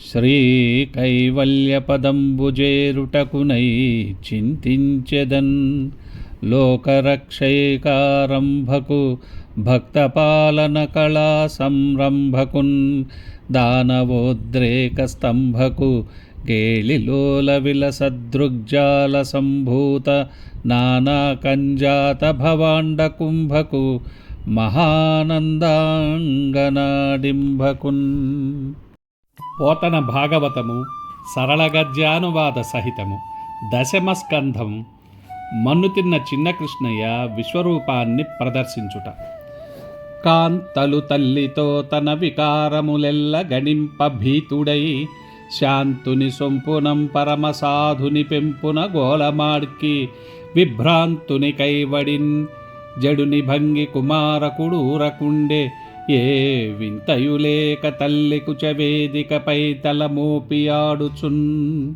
శ్రీకైవల్యపదంబుజేరుటకునై చింతించెదన్ లోకరక్షైకారంభకు భక్తపాలన కళా సంరంభకున్ దానవోద్రేక స్తంభకు గేళిలోల విలసదృగ్జాల సంభూత నానాకంజాత భవాండ కుంభకు మహానందాంగనాడింభకున్ పోతన భాగవతము సరళ గద్యానువాద సహితము. దశమస్కంధం మన్నుతిన్న మన్ను తిన్న చిన్న కృష్ణయ్య విశ్వరూపాన్ని ప్రదర్శించుట. కాంతలు తల్లితో తన వికారములెల్ల గణింప భీతుడై శాంతుని సొంపునం పరమసాధుని పెంపున గోలమాడ్కి విభ్రాంతుని కైవడిన్ జడుని భంగి కుమారకుడూరకుండే ఏ వింతయులేక తల్లి కుచవేదికపై తలమోపి ఆడుచున్.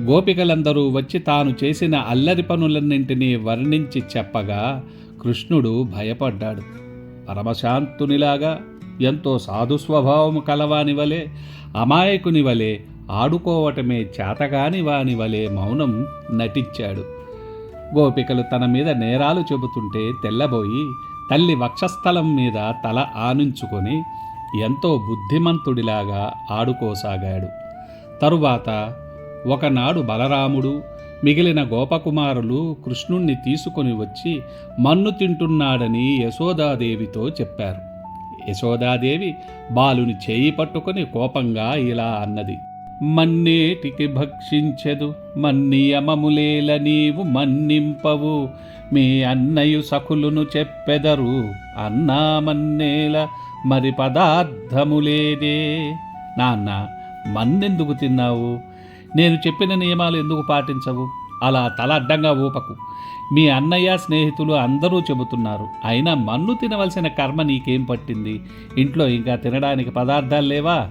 గోపికలందరూ వచ్చి తాను చేసిన అల్లరి పనులన్నింటినీ వర్ణించి చెప్పగా కృష్ణుడు భయపడ్డాడు. పరమశాంతునిలాగా ఎంతో సాధు స్వభావము కలవాని వలె అమాయకుని వలె ఆడుకోవటమే చేతగాని వాని వలె మౌనం నటించాడు. గోపికలు తన మీద నేరాలు చెబుతుంటే తెల్లబోయి తల్లి వక్షస్థలం మీద తల ఆనించుకొని ఎంతో బుద్ధిమంతుడిలాగా ఆడుకోసాగాడు. తరువాత ఒకనాడు బలరాముడు మిగిలిన గోపకుమారులు కృష్ణుణ్ణి తీసుకొని వచ్చి మన్ను తింటున్నాడని యశోదాదేవితో చెప్పారు. యశోదాదేవి బాలుని చేయి పట్టుకొని కోపంగా ఇలా అన్నది. మన్నేటికి భక్షించెదు మన్నియమములేల నీవు మన్నింపవు. మీ అన్నయు సఖులును చెప్పెదరు అన్నా మన్నేల మరి పదార్థములేదే. నాన్న మన్నెందుకు తిన్నావు? నేను చెప్పిన నియమాలు ఎందుకు పాటించవు? అలా తల అడ్డంగా ఊపకు. మీ అన్నయ్య స్నేహితులు అందరూ చెబుతున్నారు అయినా మన్ను తినవలసిన కర్మ నీకేం పట్టింది? ఇంట్లో ఇంకా తినడానికి పదార్థాలు లేవా?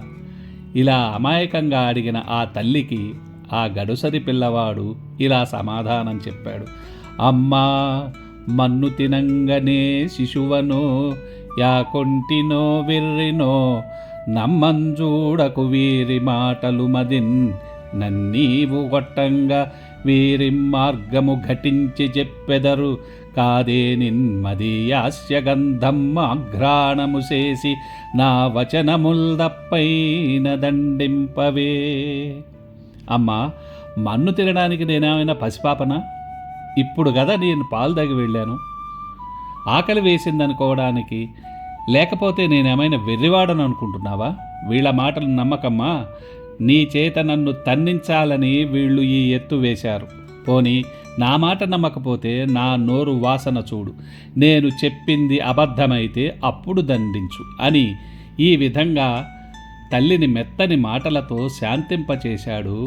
ఇలా అమాయకంగా అడిగిన ఆ తల్లికి ఆ గడుసరి పిల్లవాడు ఇలా సమాధానం చెప్పాడు. అమ్మా మన్ను తినంగనే శిశువనో యాకొంటినో విర్రినో నమ్మంజూడకు వీరి మాటలు మదిన్ నన్నీవు కొట్టంగా వీరి మార్గము ఘటించి చెప్పెదరు. కాదే నిన్మదీయాస్య గంధం ఆఘ్రాణము చేసి నా వచనముల్దప్పైన దండింపవే. అమ్మా మన్ను తినడానికి నేనేమైనా పసిపాపనా? ఇప్పుడు కదా నేను పాలు తగి వెళ్ళాను. ఆకలి వేసిందనుకోవడానికి లేకపోతే నేనేమైనా వెర్రివాడను అనుకుంటున్నావా వీళ్ళ మాటలు నమ్మకమ్మా. నీ చేత నన్ను తన్నించాలని వీళ్ళు ఈ ఎత్తు వేశారు. పోని నా మాట నమ్మకపోతే నా నోరు వాసన చూడు. నేను చెప్పింది అబద్ధమైతే అప్పుడు దండించు అని ఈ విధంగా తల్లిని మెత్తని మాటలతో శాంతింపచేశాడు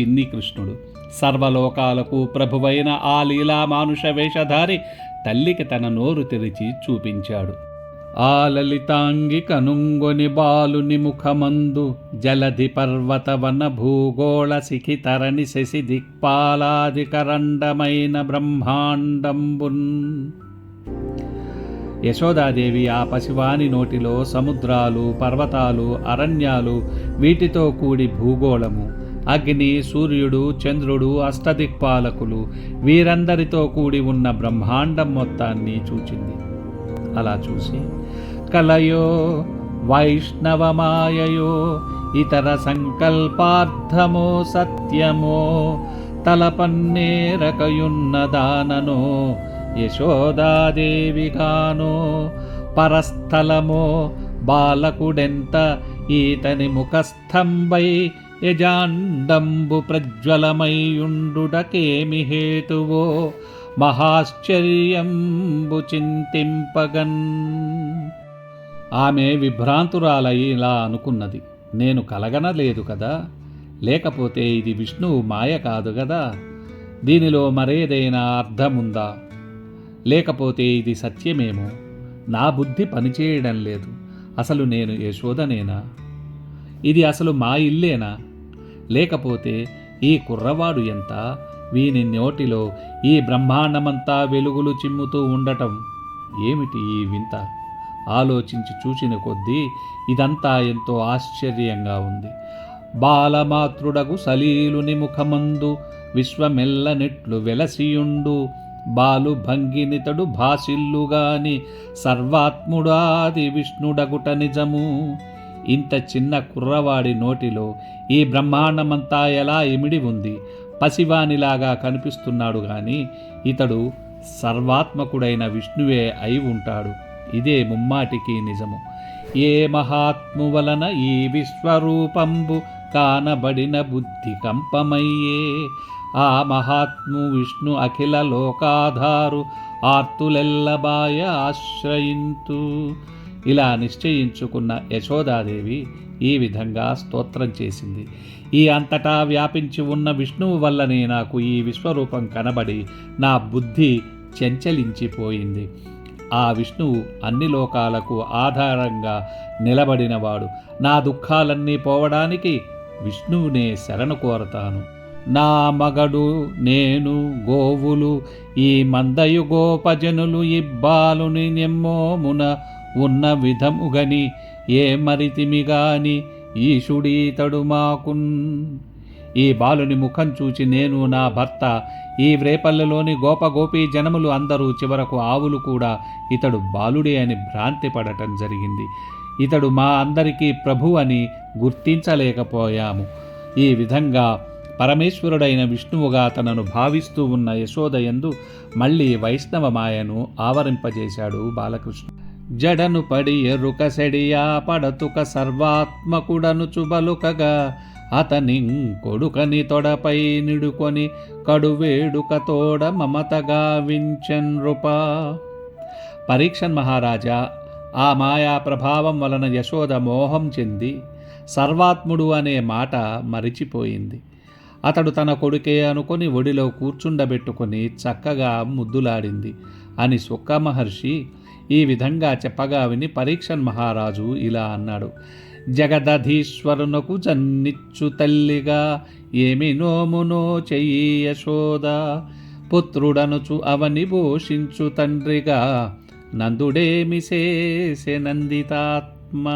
చిన్ని కృష్ణుడు. సర్వలోకాలకు ప్రభువైన ఆ లీలా మానుష వేషధారి తల్లికి తన నోరు తెరిచి చూపించాడు. ఆ లలితాంగి కనుంగొని బాలుని ముఖమందు జలధి పర్వతవన భూగోళ శిఖితరణి శశి దిక్పాలాదికరండమైన బ్రహ్మాండంబున్. యశోదాదేవి ఆ పసివాని నోటిలో సముద్రాలు పర్వతాలు అరణ్యాలు వీటితో కూడి భూగోళము. అగ్ని సూర్యుడు చంద్రుడు అష్టదిక్పాలకులు వీరందరితో కూడి ఉన్న బ్రహ్మాండం మొత్తాన్ని చూచింది. అలా చూసి కలయో వైష్ణవమాయయో ఇతర సంకల్పార్థమో సత్యమో తలపన్నేరకయున్నదాననో యశోదాదేవిగానో పరస్థలమో బాలకుడెంత ఈతని ముఖస్థంబై యజాండంబు ప్రజ్వలమైయుండుటకేమి హేతువో మహాశ్చర్యంబు చింతింపగన్ ఆమె విభ్రాంతురాలై ఇలా అనుకున్నది. నేను కలగనలేదు కదా. లేకపోతే ఇది విష్ణువు మాయ కాదు కదా. దీనిలో మరేదైనా అర్థముందా? లేకపోతే ఇది సత్యమేమో? నా బుద్ధి పనిచేయడం లేదు. అసలు నేను యశోదనేనా? ఇది అసలు మా ఇల్లేనా? లేకపోతే ఈ కుర్రవాడు ఎంత? వీని నోటిలో ఈ బ్రహ్మాండమంతా వెలుగులు చిమ్ముతూ ఉండటం ఏమిటి ఈ వింత? ఆలోచించి చూసిన కొద్దీ ఇదంతా ఎంతో ఆశ్చర్యంగా ఉంది. బాలమాతృడగు సలీలుని ముఖమందు విశ్వమెల్లనెట్లు వెలసియుండు. బాలు భంగినితడు భాసిల్లుగాని సర్వాత్ముడాది విష్ణుడగుట నిజము. ఇంత చిన్న కుర్రవాడి నోటిలో ఈ బ్రహ్మాండమంతా ఎలా ఇమిడి ఉంది? పసివానిలాగా కనిపిస్తున్నాడు గాని ఇతడు సర్వాత్మకుడైన విష్ణువే అయి ఉంటాడు. ఇదే ముమ్మాటికి నిజము. ఏ మహాత్ము వలన ఈ విశ్వరూపంబు కానబడిన బుద్ధి కంపమయ్యే? ఆ మహాత్ము విష్ణు అఖిల లోకాధారు ఆర్తులెల్లబాయ ఆశ్రయింతు. ఇలా నిశ్చయించుకున్న యశోదాదేవి ఈ విధంగా స్తోత్రం చేసింది. ఈ అంతటా వ్యాపించి ఉన్న విష్ణువు వల్లనే నాకు ఈ విశ్వరూపం కనబడి నా బుద్ధి చెంచలించిపోయింది. ఆ విష్ణువు అన్ని లోకాలకు ఆధారంగా నిలబడినవాడు. నా దుఃఖాలన్నీ పోవడానికి విష్ణువునే శరణు కోరతాను. నా మగడు నేను గోవులు ఈ మందయు గోపజనులు ఇబ్బాలుని నెమ్మోమున ఉన్న విధముగని ఏ మరితిమిగాని ఈశుడీతడు మాకున్ ఈ బాలుని ముఖం చూచి నేను నా భర్త ఈ వ్రేపల్లెలోని గోపగోపీ జనములు అందరూ చివరకు ఆవులు కూడా ఇతడు బాలుడే అని భ్రాంతి పడటం జరిగింది. ఇతడు మా అందరికీ ప్రభు అని గుర్తించలేకపోయాము. ఈ విధంగా పరమేశ్వరుడైన విష్ణువుగా తనను భావిస్తూ ఉన్న యశోదయందు మళ్ళీ వైష్ణవ మాయను ఆవరింపజేశాడు బాలకృష్ణ. జడను పడి ఎరుక సెడియా పడతుక సర్వాత్మకుడను చుబలుకగా. అతని కొడుకని తొడపై నిడుకొని కడువేడుక తోడ మమతగా వించెన్ నృపా పరీక్షన్ మహారాజా ఆ మాయా ప్రభావం వలన యశోద మోహం చెంది సర్వాత్ముడు అనే మాట మరిచిపోయింది. అతడు తన కొడుకే అనుకొని ఒడిలో కూర్చుండబెట్టుకొని చక్కగా ముద్దులాడింది అని సుక్క మహర్షి ఈ విధంగా చెప్పగా విని పరీక్షన్ మహారాజు ఇలా అన్నాడు. జగదధీశ్వరునకు జన్నిచ్చు తల్లిగా ఏమి నోమునో చెయ్యి యశోద. పుత్రుడనుచు అవని పోషించు తండ్రిగా నందుడేమి చేసే నందితాత్మా.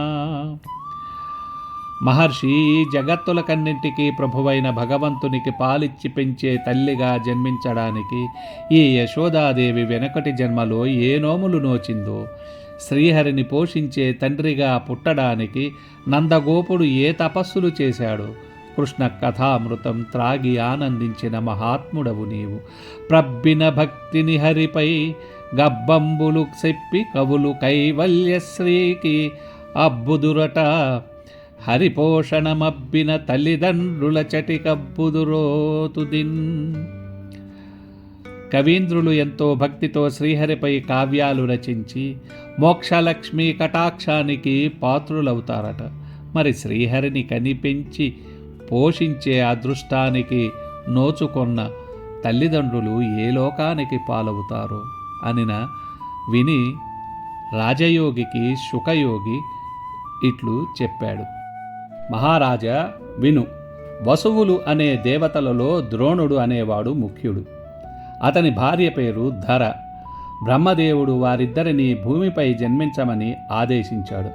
మహర్షి జగత్తులకన్నింటికీ ప్రభువైన భగవంతునికి పాలిచ్చి పెంచే తల్లిగా జన్మించడానికి ఈ యశోదాదేవి వెనకటి జన్మలో ఏ నోములు నోచిందో శ్రీహరిని పోషించే తండ్రిగా పుట్టడానికి నందగోపుడు ఏ తపస్సులు చేశాడు కృష్ణ కథామృతం త్రాగి ఆనందించిన మహాత్ముడవు నీవు. ప్రబ్బిన భక్తిని హరిపై గబ్బంబులు చెప్పి కవులు కైవల్యశ్రీకి అబ్బుదురట హరిపోషణమబ్బిన తల్లిదండ్రుల చటికబ్బుదురోతుదిన్ కవీంద్రులు ఎంతో భక్తితో శ్రీహరిపై కావ్యాలు రచించి మోక్షలక్ష్మి కటాక్షానికి పాత్రులవుతారట. మరి శ్రీహరిని కనిపించి పోషించే అదృష్టానికి నోచుకొన్న తల్లిదండ్రులు ఏ లోకానికి పాలవుతారో అనిన విని రాజయోగికి శుకయోగి ఇట్లు చెప్పాడు. మహారాజా విను. వసువులు అనే దేవతలలో ద్రోణుడు అనేవాడు ముఖ్యుడు. అతని భార్య పేరు ధర. బ్రహ్మదేవుడు వారిద్దరిని భూమిపై జన్మించమని ఆదేశించాడు.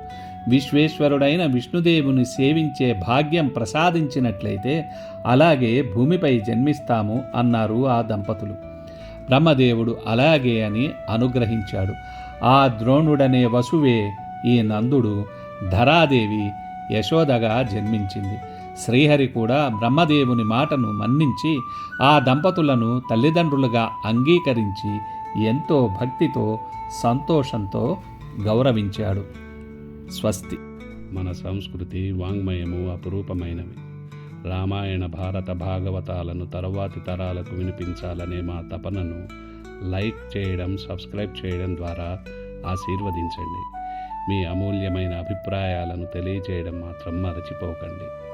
విశ్వేశ్వరుడైన విష్ణుదేవుని సేవించే భాగ్యం ప్రసాదించినట్లయితే అలాగే భూమిపై జన్మిస్తాము అన్నారు ఆ దంపతులు. బ్రహ్మదేవుడు అలాగే అని అనుగ్రహించాడు. ఆ ద్రోణుడనే వసువే ఈ నందుడు ధరాదేవి యశోదగా జన్మించింది. శ్రీహరి కూడా బ్రహ్మదేవుని మాటను మన్నించి ఆ దంపతులను తల్లిదండ్రులుగా అంగీకరించి ఎంతో భక్తితో సంతోషంతో గౌరవించాడు. స్వస్తి. మన సంస్కృతి వాంగ్మయము అపురూపమైనవి. రామాయణ భారత భాగవతాలను తరువాతి తరాలకు వినిపించాలనే మా తపనను లైక్ చేయడం సబ్స్క్రైబ్ చేయడం ద్వారా ఆశీర్వదించండి. మీ అమూల్యమైన అభిప్రాయాలను తెలియజేయడం మాత్రం మరచిపోకండి.